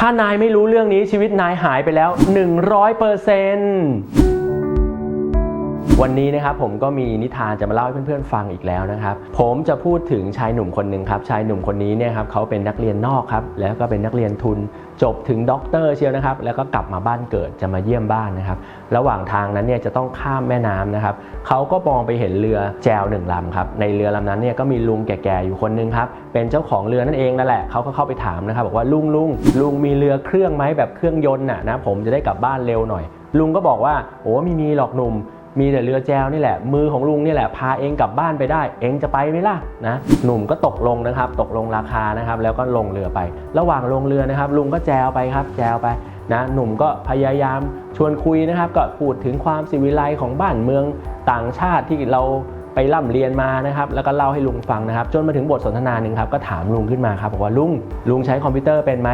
ถ้านายไม่รู้เรื่องนี้ชีวิตนายหายไปแล้ว 100%เปอร์เซ็นต์ วันนี้นะครับผมก็มีนิทานจะมาเล่าให้เพื่อนๆฟังอีกแล้วนะครับ ผมจะพูดถึงชายหนุ่มคนหนึ่งครับ ชายหนุ่มคนนี้เนี่ยครับเขาเป็นนักเรียนนอกครับ แล้วก็เป็นนักเรียนทุน จบถึงด็อกเตอร์เชียวนะครับ แล้วก็กลับมาบ้านเกิดจะมาเยี่ยมบ้านนะครับ ระหว่างทางนั้นเนี่ยจะต้องข้ามแม่น้ำนะครับ เขาก็มองไปเห็นเรือแจวหนึ่งลำครับ ในเรือลำนั้นเนี่ยก็มีลุงแก่ๆอยู่คนหนึงครับ เป็นเจ้าของเรือนั่นเองนั่นแหละ เขาก็เข้าไปถามนะครับบอกว่าลุงลุงลุงมีเรือเครื่องไหมแบบเครื่องยนต์น่ะนะ ผมจะได้กลับบ้านเร็วหน่อย ลุงก็บอกว่าโอ้ไม่มีหรอกหนุ่ม มีแต่เรือแจวนี่แหละ มือของลุงนี่แหละพาเองกลับบ้านไปได้ เองจะไปไหมล่ะนะหนุ่มก็ตกลงนะครับ ตกลงราคานะครับ แล้วก็ลงเรือไป ระหว่างลงเรือนะครับ ลุงก็แจวไปครับ แจวไปนะหนุ่มก็พยายามชวนคุยนะครับ ก็พูดถึงความสิวิไลของบ้านเมืองต่างชาติที่เราไปร่ำเรียนมานะครับแล้วก็เล่าให้ลุงฟังนะครับ จนมาถึงบทสนทนาหนึ่งครับก็ถามลุงขึ้นมาครับบอกว่าลุงลุงใช้คอมพิวเตอร์เป็นไหม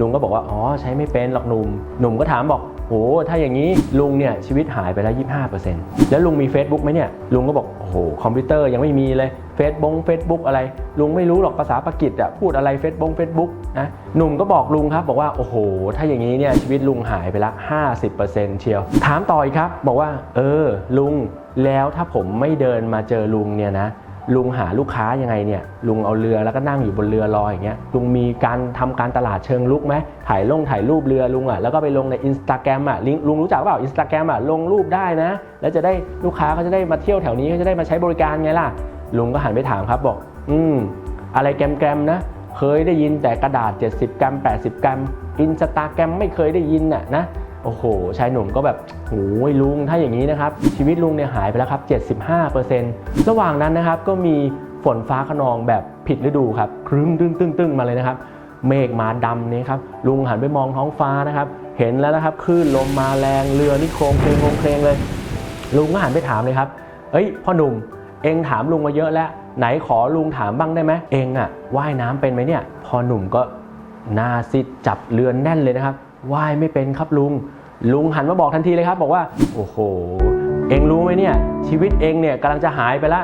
ลุงก็บอกว่าอ๋อใช้ไม่เป็นหรอกหนุ่มหนุ่มก็ถามบอก โหถ้าอย่างนี้ลุงเนี่ยชีวิตหายไปแล้ว 25%แล้วลุงมี Facebook ไหมเนี่ยลุงก็บอกโอ้โหคอมพิวเตอร์ยังไม่มีเลยเฟซบุ๊กเฟซบุ๊กอะไร ลุงไม่รู้หรอกภาษาปากีสอะพูดอะไรเฟซบุ๊กเฟซบุ๊กนะหนุ่มก็บอกลุงครับ บอกว่าโอ้โห ถ้าอย่างนี้เนี่ยชีวิตลุงหายไปละ 50%เชียว ถามต่ออีกครับ บอกว่า เออ ลุงแล้วถ้าผมไม่เดินมาเจอลุงเนี่ยนะ ลุงหาลูกค้ายังไงเนี่ยลุงเอาเรือแล้วก็นั่งอยู่บนเรือรออย่างเงี้ยลุงมีการทำการตลาดเชิงลุกไหมถ่ายลงถ่ายรูปเรือลุงอะแล้วก็ไปลงในอินสตาแกรมอะลุงรู้จักเปล่าอินสตาแกรมอะลงรูปได้นะ แล้วจะได้ลูกค้าเขาจะได้มาเที่ยวแถวนี้เขาจะได้มาใช้บริการไงล่ะ ลุงก็หันไปถามครับบอก อืมอะไรแกรมๆนะเคยได้ยินแต่กระดาษ 70 กรัม 80 กรัมอินสตาแกรมไม่เคยได้ยินน่ะนะ โอ้โหชายหนุ่มก็แบบโอ้ยลุงถ้าอย่างนี้นะครับ ชีวิตลุงเนี่ยหายไปแล้วครับ 75%ระหว่างนั้นนะครับก็มีฝนฟ้าขนองแบบผิดฤดูครับครึ้มตึ้งตึ้งตึ้งมาเลยนะครับ เมฆมาดำนี่ครับลุงหันไปมองท้องฟ้านะครับ เห็นแล้วนะครับคลื่นลมมาแรงเรือนี่โครงเคลงโครงเคลงเลย ลุงก็หันไปถามเลยครับเอ้ยพ่อหนุ่มเองถามลุงมาเยอะแล้วไหนขอลุงถามบ้างได้ไหมเองอะว่ายน้ำเป็นไหมเนี่ยพ่อหนุ่มก็หน้าซิดจับเรือนแน่นเลยนะครับว่ายไม่เป็นครับลุง ลุงหันมาบอกทันทีเลยครับ บอกว่า โอ้โห เองรู้ไหมเนี่ย ชีวิตเองเนี่ยกำลังจะหายไปละ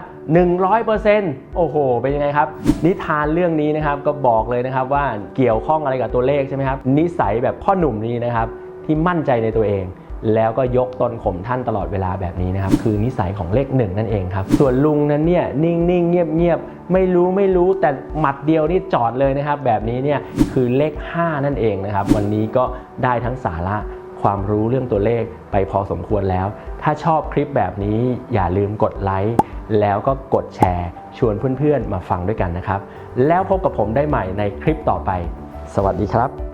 100%โอ้โห เป็นยังไงครับ นิทานเรื่องนี้นะครับก็บอกเลยนะครับว่าเกี่ยวข้องอะไรกับตัวเลขใช่ไหมครับ นิสัยแบบพ่อหนุ่มนี้นะครับ ที่มั่นใจในตัวเองแล้วก็ยกตนข่มท่านตลอดเวลาแบบนี้นะครับ คือนิสัยของเลขหนึ่งนั่นเองครับ ส่วนลุงนั้นเนี่ยนิ่งๆ เงียบๆ ไม่รู้ไม่รู้แต่หมัดเดียวนี่จอดเลยนะครับ แบบนี้เนี่ยคือเลข 5 นั่นเองนะครับ วันนี้ก็ได้ทั้งสาระ ความรู้เรื่องตัวเลขไปพอสมควรแล้ว ถ้าชอบคลิปแบบนี้อย่าลืมกดไลค์แล้วก็กดแชร์ ชวนเพื่อนๆมาฟังด้วยกันนะครับ แล้วพบกับผมได้ใหม่ในคลิปต่อไป สวัสดีครับ